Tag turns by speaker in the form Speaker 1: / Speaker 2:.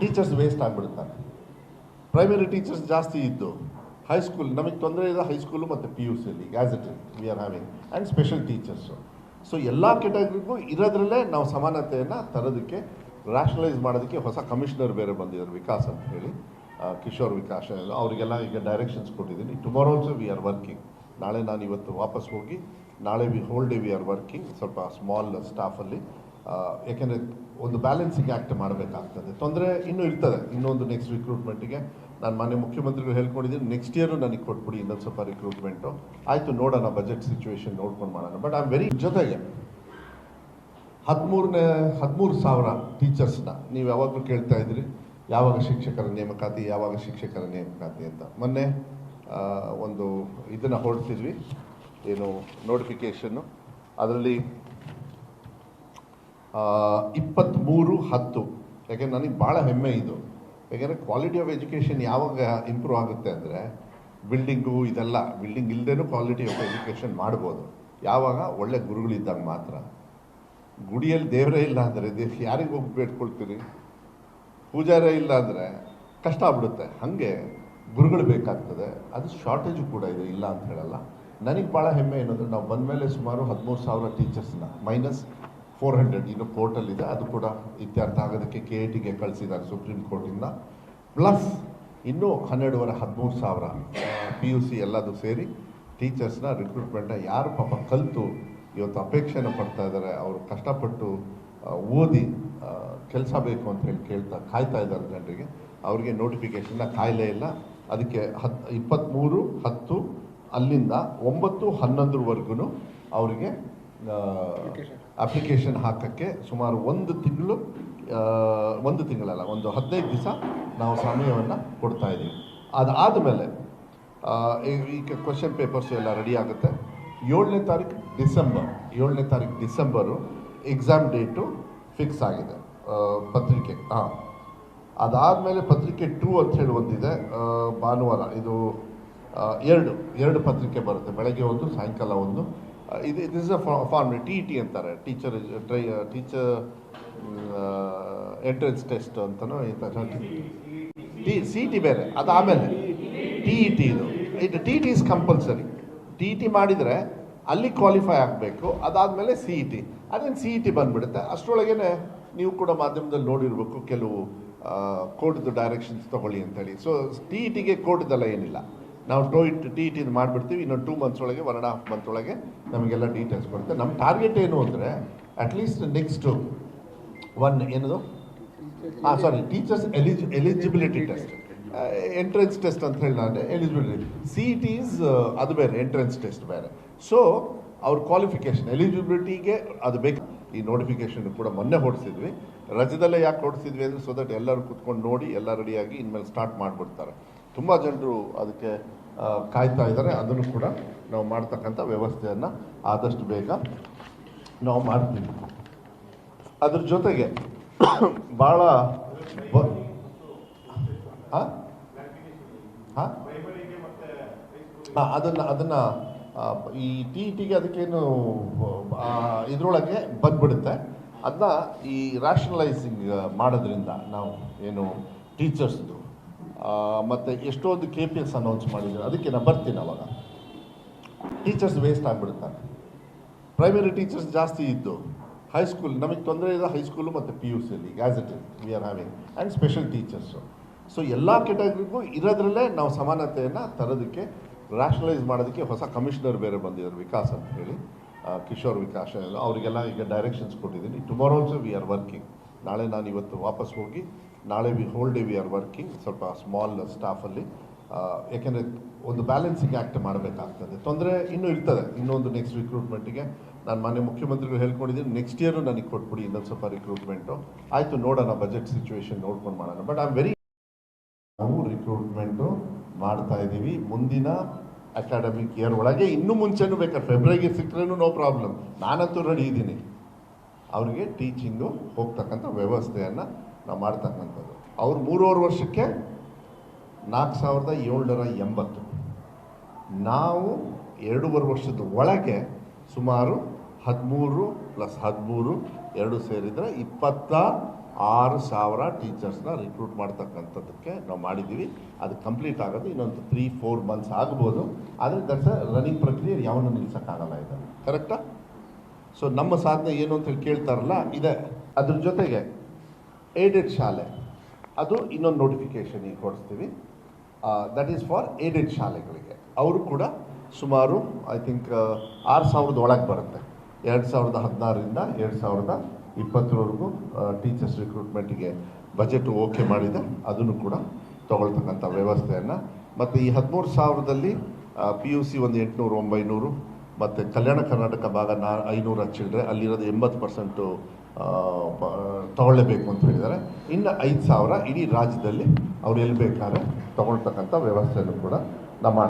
Speaker 1: Teachers waste ಆಗಿಬಿಡ್ತಾರೆ primary teachers ಜಾಸ್ತಿ ಇದ್ದು ಹೈಸ್ಕೂಲ್ ನಮಗೆ ತೊಂದರೆ ಇದೆ ಹೈಸ್ಕೂಲು ಮತ್ತು P U ಸಿಲಿ as it is we are having and special teachers so ಎಲ್ಲ ಕೆಟಗರಿಗೂ ಇರೋದ್ರಲ್ಲೇ ನಾವು ಸಮಾನತೆಯನ್ನು ತರೋದಕ್ಕೆ ರ್ಯಾಷನಲೈಸ್ ಮಾಡೋದಕ್ಕೆ ಹೊಸ ಕಮಿಷನರ್ ಬೇರೆ ಬಂದಿದ್ದಾರೆ, ವಿಕಾಸ್ ಅಂತ ಹೇಳಿ ಕಿಶೋರ್ ವಿಕಾಸ್, ಅವರಿಗೆಲ್ಲ ಈಗ ಡೈರೆಕ್ಷನ್ಸ್ ಕೊಟ್ಟಿದ್ದೀನಿ. Tomorrow also we are working ನಾಳೆ ನಾನು ಇವತ್ತು ವಾಪಸ್ ಹೋಗಿ, ನಾಳೆ we whole day we are working ಸ್ವಲ್ಪ ಸ್ಮಾಲ್ ಸ್ಟಾಫಲ್ಲಿ ಯಾಕೆಂದರೆ ಒಂದು ಬ್ಯಾಲೆನ್ಸಿಂಗ್ ಆ್ಯಕ್ಟ್ ಮಾಡಬೇಕಾಗ್ತದೆ. ತೊಂದರೆ ಇನ್ನೂ ಇರ್ತದೆ. ಇನ್ನೊಂದು ನೆಕ್ಸ್ಟ್ ರಿಕ್ರೂಟ್ಮೆಂಟಿಗೆ ನಾನು ಮಾನ್ಯ ಮುಖ್ಯಮಂತ್ರಿಗಳು ಹೇಳ್ಕೊಂಡಿದ್ದೀನಿ ನೆಕ್ಸ್ಟ್ ಇಯರು ನನಗೆ ಕೊಟ್ಬಿಡಿ ಇನ್ನೊಂದು ಸ್ವಲ್ಪ ರಿಕ್ರೂಟ್ಮೆಂಟು ಆಯಿತು, ನೋಡೋಣ ಬಜೆಟ್ ಸಿಚುವೇಶನ್ ನೋಡ್ಕೊಂಡು ಮಾಡೋಣ. ಬಟ್ ಆಮ್ ವೆರಿ ಜೊತೆಗೆ ಹದಿಮೂರನೇ, ಹದಿಮೂರು ಸಾವಿರ ಟೀಚರ್ಸ್ನ ನೀವು ಯಾವಾಗಲೂ ಕೇಳ್ತಾ ಇದ್ರಿ. ಯಾವಾಗ ಶಿಕ್ಷಕರ ನೇಮಕಾತಿ, ಯಾವಾಗ ಶಿಕ್ಷಕರ ನೇಮಕಾತಿ ಅಂತ. ಮೊನ್ನೆ ಒಂದು ಇದನ್ನು ಹೊರಡ್ತಿದ್ವಿ. ಏನು ನೋಟಿಫಿಕೇಷನ್ನು ಅದರಲ್ಲಿ ಇಪ್ಪತ್ತ್ಮೂರು ಹತ್ತು. ಯಾಕೆಂದ್ರೆ ನನಗೆ ಭಾಳ ಹೆಮ್ಮೆ ಇದು. ಯಾಕೆಂದರೆ ಕ್ವಾಲಿಟಿ ಆಫ್ ಎಜುಕೇಷನ್ ಯಾವಾಗ ಇಂಪ್ರೂವ್ ಆಗುತ್ತೆ ಅಂದರೆ ಬಿಲ್ಡಿಂಗು ಇದೆಲ್ಲ ಬಿಲ್ಡಿಂಗ್ ಇಲ್ಲದೇನೂ ಕ್ವಾಲಿಟಿ ಆಫ್ ಎಜುಕೇಷನ್ ಮಾಡ್ಬೋದು. ಯಾವಾಗ? ಒಳ್ಳೆ ಗುರುಗಳಿದ್ದಾಗ ಮಾತ್ರ. ಗುಡಿಯಲ್ಲಿ ದೇವರೇ ಇಲ್ಲ ಅಂದರೆ ದೇವ್ ಯಾರಿಗೆ ಹೋಗಿ ಬೇಡ್ಕೊಳ್ತೀರಿ? ಪೂಜಾರೇ ಇಲ್ಲ ಅಂದರೆ ಕಷ್ಟ ಆಗ್ಬಿಡುತ್ತೆ. ಹಾಗೆ ಗುರುಗಳು ಬೇಕಾಗ್ತದೆ. ಅದು ಶಾರ್ಟೇಜು ಕೂಡ ಇದೆ, ಇಲ್ಲ ಅಂತ ಹೇಳಲ್ಲ. ನನಗೆ ಭಾಳ ಹೆಮ್ಮೆ ಏನಂದರೆ ನಾವು ಬಂದಮೇಲೆ ಸುಮಾರು ಹದಿಮೂರು ಸಾವಿರ ಟೀಚರ್ಸ್ನ ಮೈನಸ್ ಫೋರ್ ಹಂಡ್ರೆಡ್ ಇನ್ನು ಕೋರ್ಟಲ್ಲಿದೆ ಅದು ಕೂಡ ಇತ್ಯರ್ಥ ಆಗೋದಕ್ಕೆ ಕೆ ಎ ಟಿಗೆ ಕಳಿಸಿದ್ದಾರೆ ಸುಪ್ರೀಂ ಕೋರ್ಟಿಂದ ಪ್ಲಸ್ ಇನ್ನೂ ಹನ್ನೆರಡುವರೆ ಹದಿಮೂರು ಸಾವಿರ ಪಿ ಯು ಸಿ ಎಲ್ಲದು ಸೇರಿ ಟೀಚರ್ಸ್ನ ರಿಕ್ರೂಟ್ಮೆಂಟ್ನ ಯಾರು ಪಾಪ ಕಲಿತು ಇವತ್ತು ಅಪೇಕ್ಷೆನ ಪಡ್ತಾ ಇದ್ದಾರೆ, ಅವರು ಕಷ್ಟಪಟ್ಟು ಓದಿ ಕೆಲಸ ಬೇಕು ಅಂತ ಹೇಳಿ ಕೇಳ್ತಾ, ಕಾಯ್ತಾ ಇದ್ದಾರೆ ಜನರಿಗೆ. ಅವರಿಗೆ ನೋಟಿಫಿಕೇಷನ್ನ ಕಾಯಲೇ ಇಲ್ಲ. ಅದಕ್ಕೆ ಹತ್ ಇಪ್ಪತ್ತ್ಮೂರು ಹತ್ತು, ಅಲ್ಲಿಂದ ಒಂಬತ್ತು ಹನ್ನೊಂದರವರೆಗೂ ಅವರಿಗೆ ಅಪ್ಲಿಕೇಶನ್ ಹಾಕೋಕ್ಕೆ ಸುಮಾರು ಒಂದು ತಿಂಗಳು ಒಂದು ತಿಂಗಳಲ್ಲ ಒಂದು ಹದಿನೈದು ದಿವಸ ನಾವು ಸಮಯವನ್ನು ಕೊಡ್ತಾ ಇದ್ದೀವಿ. ಅದಾದಮೇಲೆ ಈಗ ಕ್ವಶನ್ ಪೇಪರ್ಸ್ ಎಲ್ಲ ರೆಡಿ ಆಗುತ್ತೆ. ಏಳನೇ ತಾರೀಕು ಡಿಸೆಂಬರ್ ಏಳನೇ ತಾರೀಕು ಡಿಸೆಂಬರು ಎಕ್ಸಾಮ್ ಡೇಟು ಫಿಕ್ಸ್ ಆಗಿದೆ ಪತ್ರಿಕೆ ಹಾಂ. ಅದಾದಮೇಲೆ ಪತ್ರಿಕೆ ಟೂ ಅಂತ ಹೇಳಿ ಒಂದಿದೆ ಭಾನುವಾರ ಇದು ಎರಡು ಎರಡು ಪತ್ರಿಕೆ ಬರುತ್ತೆ ಬೆಳಗ್ಗೆ ಒಂದು ಸಾಯಂಕಾಲ ಒಂದು. ಇದು it is a form T E T ಅಂತಾರೆ. Teacher try teacher entrance test ಅಂತನೋ ಟಿ ಸಿ ಟಿ ಬೇರೆ ಅದು ಆಮೇಲೆ ಟಿ ಇ ಟಿ ಇದು ಇದು T T is compulsory T E T ಮಾಡಿದರೆ ಅಲ್ಲಿ ಕ್ವಾಲಿಫೈ ಆಗಬೇಕು, ಅದಾದಮೇಲೆ ಸಿ ಇ ಟಿ ಅದೇನು ಸಿ ಇ ಟಿ ಬಂದುಬಿಡುತ್ತೆ? ಅಷ್ಟರೊಳಗೇನೆ ನೀವು ಕೂಡ ಮಾಧ್ಯಮದಲ್ಲಿ ನೋಡಿರಬೇಕು, ಕೆಲವು ಕೋರ್ಟ್ದು ಡೈರೆಕ್ಷನ್ಸ್ ತೊಗೊಳ್ಳಿ ಅಂತೇಳಿ. ಸೊ ಟಿ ಇ ಟಿಗೆ ಕೋರ್ಟ್ದೆಲ್ಲ ಏನಿಲ್ಲ. ನಾವು ಟೋ ಇಟ್ ಟಿ ಇ ಇದು ಮಾಡಿಬಿಡ್ತೀವಿ. ಇನ್ನೊಂದು ಟೂ ಮಂತ್ಸ್ ಒಳಗೆ ಒನ್ ಆ್ಯಂಡ್ ಹಾಫ್ ಮಂತ್ ಒಳಗೆ ನಮಗೆಲ್ಲ ಡೀಟೇಲ್ಸ್ ಬರುತ್ತೆ. ನಮ್ಮ ಟಾರ್ಗೆಟ್ ಏನು ಅಂದರೆ ಅಟ್ಲೀಸ್ಟ್ ನೆಕ್ಸ್ಟು ಒನ್ ಏನದು? ಹಾಂ ಸಾರಿ ಟೀಚರ್ಸ್ ಎಲಿಜ್ ಎಲಿಜಿಬಿಲಿಟಿ ಟೆಸ್ಟ್ ಎಂಟ್ರೆನ್ಸ್ ಟೆಸ್ಟ್ ಅಂತ ಹೇಳಿ ನಾನು eligibility C E T is ಅದು ಬೇರೆ ಎಂಟ್ರೆನ್ಸ್ ಟೆಸ್ಟ್ ಬೇರೆ. ಸೊ ಅವ್ರ ಕ್ವಾಲಿಫಿಕೇಷನ್ ಎಲಿಜಿಬಿಲಿಟಿಗೆ ಅದು ಬೇಕು. ಈ ನೋಟಿಫಿಕೇಶನ್ ಕೂಡ ಮೊನ್ನೆ ಹೊಡಿಸಿದ್ವಿ. ರಜದಲ್ಲೇ ಯಾಕೆ ಹೊಡಿಸಿದ್ವಿ ಅಂದರೆ ಸೊ ದಟ್ ಎಲ್ಲರೂ ಕುತ್ಕೊಂಡು ನೋಡಿ, ಎಲ್ಲ ರೆಡಿಯಾಗಿ ಇನ್ಮೇಲೆ ಸ್ಟಾರ್ಟ್ ಮಾಡಿಬಿಡ್ತಾರೆ. ತುಂಬ ಜನರು ಅದಕ್ಕೆ ಕಾಯ್ತಾ ಇದ್ದಾರೆ. ಅದನ್ನು ಕೂಡ ನಾವು ಮಾಡ್ತಕ್ಕಂಥ ವ್ಯವಸ್ಥೆಯನ್ನು ಆದಷ್ಟು ಬೇಗ ನಾವು ಮಾಡ್ತೀವಿ. ಅದ್ರ ಜೊತೆಗೆ ಭಾಳ ಹಾಂ ಹಾಂ ಅದನ್ನು ಅದನ್ನು ಈ ಟಿ ಟಿಗೆ ಅದಕ್ಕೇನು ಇದರೊಳಗೆ ಇದ್ರೊಳಗೆ ಬಂದ್ಬಿಡುತ್ತೆ. ಅದನ್ನ ಈ ರ್ಯಾಷನಲೈಸಿಂಗ್ ಮಾಡೋದ್ರಿಂದ ನಾವು ಏನು ಟೀಚರ್ಸ್ದು ಮತ್ತು ಎಷ್ಟೊಂದು ಕೆ ಪಿ ಎಸ್ ಅನೌನ್ಸ್ ಮಾಡಿದ್ರು. ಅದಕ್ಕೆ ನಾನು ಬರ್ತೀನಿ ಅವಾಗ. ಟೀಚರ್ಸ್ ವೇಸ್ಟ್ ಆಗಿಬಿಡ್ತಾರೆ ಪ್ರೈಮರಿ ಟೀಚರ್ಸ್ ಜಾಸ್ತಿ ಇದ್ದು ಹೈಸ್ಕೂಲ್ ನಮಗೆ ತೊಂದರೆ ಇದೆ ಹೈಸ್ಕೂಲು ಮತ್ತು P U ಸಿಲಿ as is we are having and special teachers so ಎಲ್ಲ ಕೆಟಗರಿಗೂ ಇರೋದ್ರಲ್ಲೇ ನಾವು ಸಮಾನತೆಯನ್ನು ತರೋದಕ್ಕೆ ರ್ಯಾಷನಲೈಸ್ ಮಾಡೋದಕ್ಕೆ ಹೊಸ ಕಮಿಷನರ್ ಬೇರೆ ಬಂದಿದ್ದಾರೆ, ವಿಕಾಸ್ ಅಂತ ಹೇಳಿ. ಕಿಶೋರ್ ವಿಕಾಸ್, ಅವರಿಗೆಲ್ಲ ಈಗ ಡೈರೆಕ್ಷನ್ಸ್ ಕೊಟ್ಟಿದ್ದೀನಿ. Tomorrow also we are working ನಾಳೆ ನಾನು ಇವತ್ತು ವಾಪಸ್ ಹೋಗಿ ನಾಳೆ we whole day we are working ಸ್ವಲ್ಪ ಸ್ಮಾಲ್ ಸ್ಟಾಫಲ್ಲಿ ಯಾಕೆಂದರೆ ಒಂದು ಬ್ಯಾಲೆನ್ಸಿಂಗ್ ಆ್ಯಕ್ಟ್ ಮಾಡಬೇಕಾಗ್ತದೆ. ತೊಂದರೆ ಇನ್ನೂ ಇರ್ತದೆ. ಇನ್ನೊಂದು ನೆಕ್ಸ್ಟ್ ರಿಕ್ರೂಟ್ಮೆಂಟಿಗೆ ನಾನು ಮಾನ್ಯ ಮುಖ್ಯಮಂತ್ರಿಗಳು ಹೇಳ್ಕೊಂಡಿದ್ದೀನಿ ನೆಕ್ಸ್ಟ್ ಇಯರು ನನಗೆ ಕೊಟ್ಬಿಡಿ, ಇನ್ನೊಂದು ಸ್ವಲ್ಪ ರಿಕ್ರೂಟ್ಮೆಂಟು ಆಯಿತು, ನೋಡೋಣ ಬಜೆಟ್ ಸಿಚುವೇಶನ್ ನೋಡ್ಕೊಂಡು ಮಾಡೋಣ. ಬಟ್ ಐ ಆಮ್ ವೆರಿ ನಾವು ರಿಕ್ರೂಟ್ಮೆಂಟು ಮಾಡ್ತಾ ಇದ್ದೀವಿ. ಮುಂದಿನ ಅಕಾಡೆಮಿಕ್ ಇಯರ್ ಒಳಗೆ ಇನ್ನೂ ಮುಂಚೆನೂ ಬೇಕಾದ್ರೆ ಫೆಬ್ರವರಿಗೆ ಸಿಕ್ಕರೇನು ನೋ ಪ್ರಾಬ್ಲಮ್ ನಾನಂತೂ ರೆಡಿ ಇದ್ದೀನಿ. ಅವರಿಗೆ ಟೀಚಿಂಗು ಹೋಗ್ತಕ್ಕಂಥ ವ್ಯವಸ್ಥೆಯನ್ನು ನಾವು ಮಾಡ್ತಕ್ಕಂಥದ್ದು. ಅವ್ರು ಮೂರುವರೆ ವರ್ಷಕ್ಕೆ ನಾಲ್ಕು ಸಾವಿರದ ಏಳ್ನೂರ ಎಂಬತ್ತು. ನಾವು ಎರಡೂವರೆ ವರ್ಷದ ಒಳಗೆ ಸುಮಾರು ಹದಿಮೂರು ಪ್ಲಸ್ ಹದಿಮೂರು ಎರಡು ಸೇರಿದರೆ ಇಪ್ಪತ್ತ ಆರು ಸಾವಿರ ಟೀಚರ್ಸ್ನ ರಿಕ್ರೂಟ್ ಮಾಡ್ತಕ್ಕಂಥದ್ದಕ್ಕೆ ನಾವು ಮಾಡಿದ್ದೀವಿ. ಅದು ಕಂಪ್ಲೀಟ್ ಆಗೋದು, ಇನ್ನೊಂದು ತ್ರೀ ಫೋರ್ ಮಂತ್ಸ್ ಆಗ್ಬೋದು. ಆದರೆ ದಟ್ಸ್ ರನ್ನಿಂಗ್ ಪ್ರಕ್ರಿಯೆ, ಯಾವನ್ನೂ ನಿಲ್ಸೋಕ್ಕಾಗಲ್ಲ ಇದನ್ನು ಕರೆಕ್ಟಾ ಸೊ ನಮ್ಮ ಸಾಧನೆ ಏನು ಅಂತ ಹೇಳಿ ಕೇಳ್ತಾರಲ್ಲ, ಇದೆ. ಅದ್ರ ಜೊತೆಗೆ ಏಡೆಡ್ ಶಾಲೆ. ಅದು ಇನ್ನೊಂದು ನೋಟಿಫಿಕೇಶನ್ ಈಗ ಕೊಡಿಸ್ತೀವಿ. ದಟ್ ಈಸ್ ಫಾರ್ ಏಡೆಡ್ ಶಾಲೆಗಳಿಗೆ. ಅವರು ಕೂಡ ಸುಮಾರು ಐ ಥಿಂಕ್ ಆರು ಸಾವಿರದ ಒಳಗೆ ಬರುತ್ತೆ. ಎರಡು ಸಾವಿರದ ಹದಿನಾರರಿಂದ ಎರಡು ಸಾವಿರದ ಇಪ್ಪತ್ತರವರೆಗೂ ಟೀಚರ್ಸ್ ರಿಕ್ರೂಟ್ಮೆಂಟಿಗೆ ಬಜೆಟ್ ಓಕೆ ಮಾಡಿದೆ. ಅದನ್ನು ಕೂಡ ತಗೊಳ್ತಕ್ಕಂಥ ವ್ಯವಸ್ಥೆಯನ್ನು. ಮತ್ತು ಈ ಹದಿಮೂರು ಸಾವಿರದಲ್ಲಿ ಪಿ ಯು ಸಿ ಒಂದು ಎಂಟುನೂರು, ಒಂಬೈನೂರು, ಮತ್ತು ಕಲ್ಯಾಣ ಕರ್ನಾಟಕ ಭಾಗ ನಾ, ಐನೂರು ಹಚ್ಚಿಡ್ರೆ ಅಲ್ಲಿರೋದು ಎಂಬತ್ತು ಪರ್ಸೆಂಟು ತಗೊಳ್ಳೇಬೇಕು ಅಂತ ಹೇಳಿದ್ದಾರೆ. ಇನ್ನು ಐದು ಸಾವಿರ ಇಡೀ ರಾಜ್ಯದಲ್ಲಿ ಅವ್ರು ಎಲ್ಲಿ ಬೇಕಾದ್ರೆ ತಗೊಳ್ತಕ್ಕಂಥ ವ್ಯವಸ್ಥೆಯನ್ನು ಕೂಡ ನಮ್ಮ